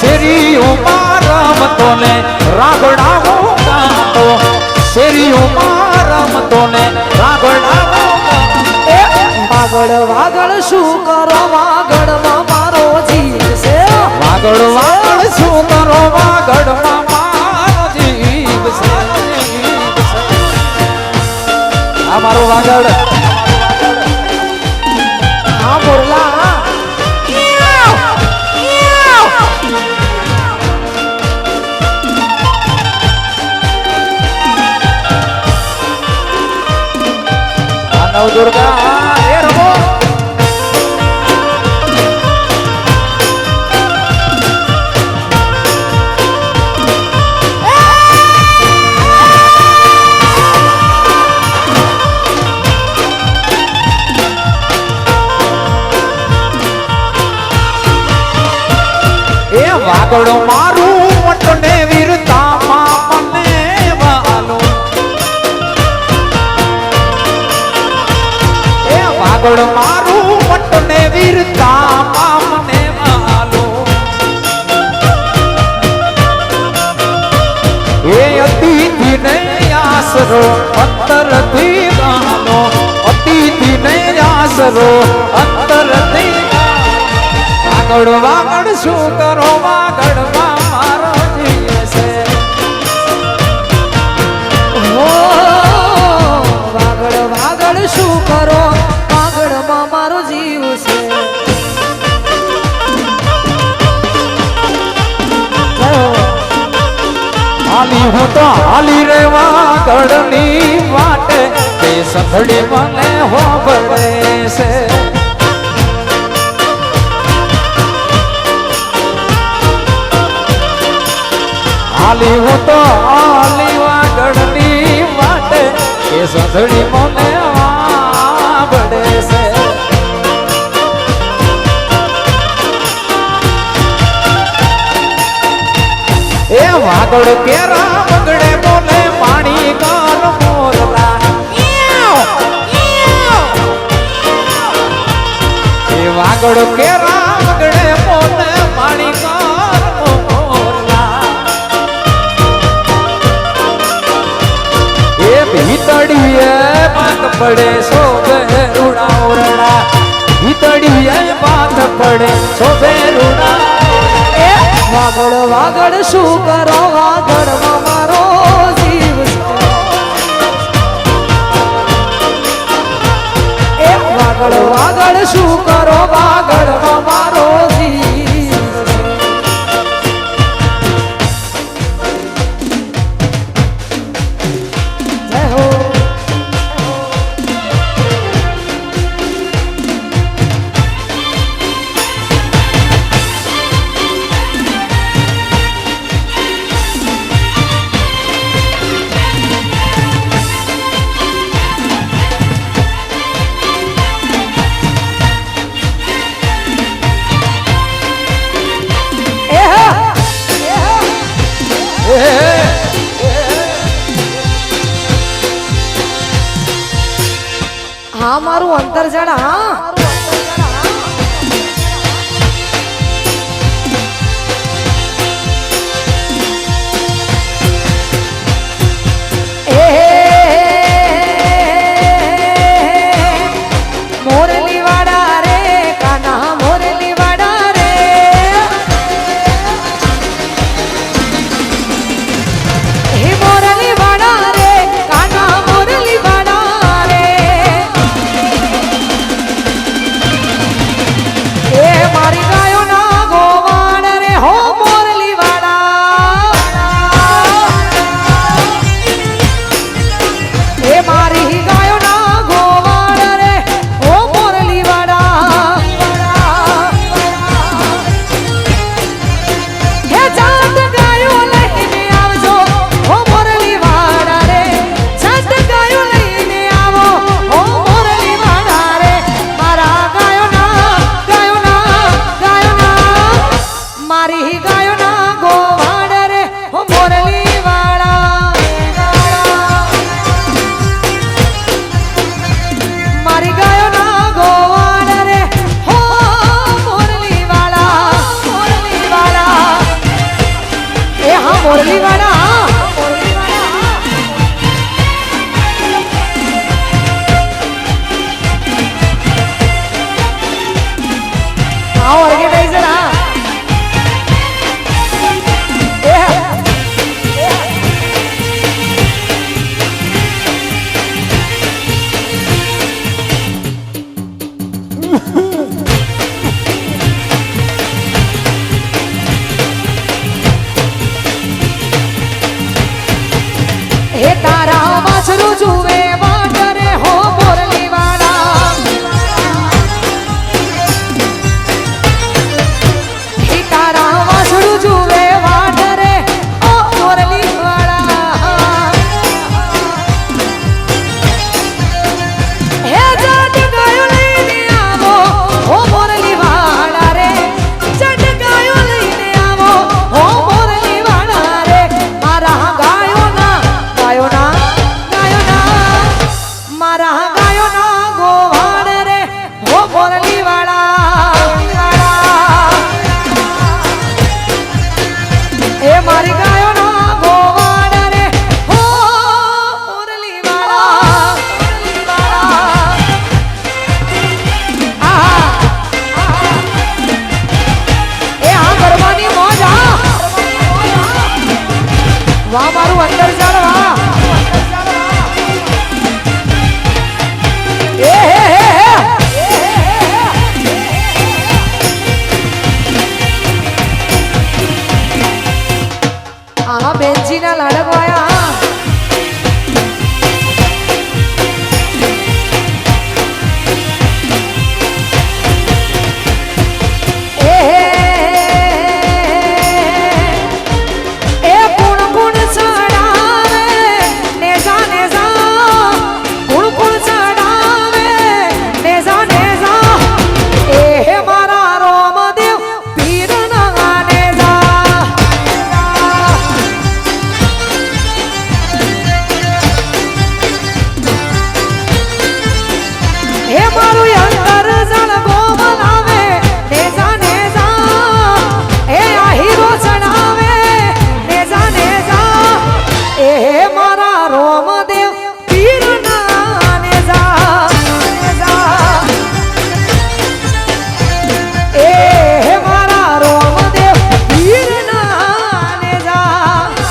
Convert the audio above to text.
શેરીઓમાં રમતો ને રાગડાવો ગાતો. શેરીઓમાં રમતો ને રાગડાવો વાગડ વાગડ શું કરો? વાગડમાં મારો જીવ છે. વાગડ વાગડ શું કરો? વાગડમાં મારો જીવ છે જીવ છે. આ મારો વાગડ. આ નવદુર્ગા આસરો અંતરથી ગાનો અતિથિને આસરો અંતરથી વાગડ વાગડ શું કરો વાગડ વાગડ વાગડમાં મારો જીવ છે. હાલી હું તો હાલી રે વાગડની વાટે તે સફળી મને હોબળે છે. હાલી હું તો આલી વાગડની વાટે કે સંભળી મને એ કે કેરા પોતે પાણી એ ભીતડીએ પાક પડે શોભે રૂડા ઓરડા ભીતડીએ પાત પડે શોભે રૂડા વાગડ વાગડ શું કરો વાગડ મારો વાગડ શું કરો? વાગડમાં મારો હા મારું અંતર જણા હા. વાહ મારું અંદર ચાલ વાહ. હે હે હે. આમાં બેનજીના લાડકવાય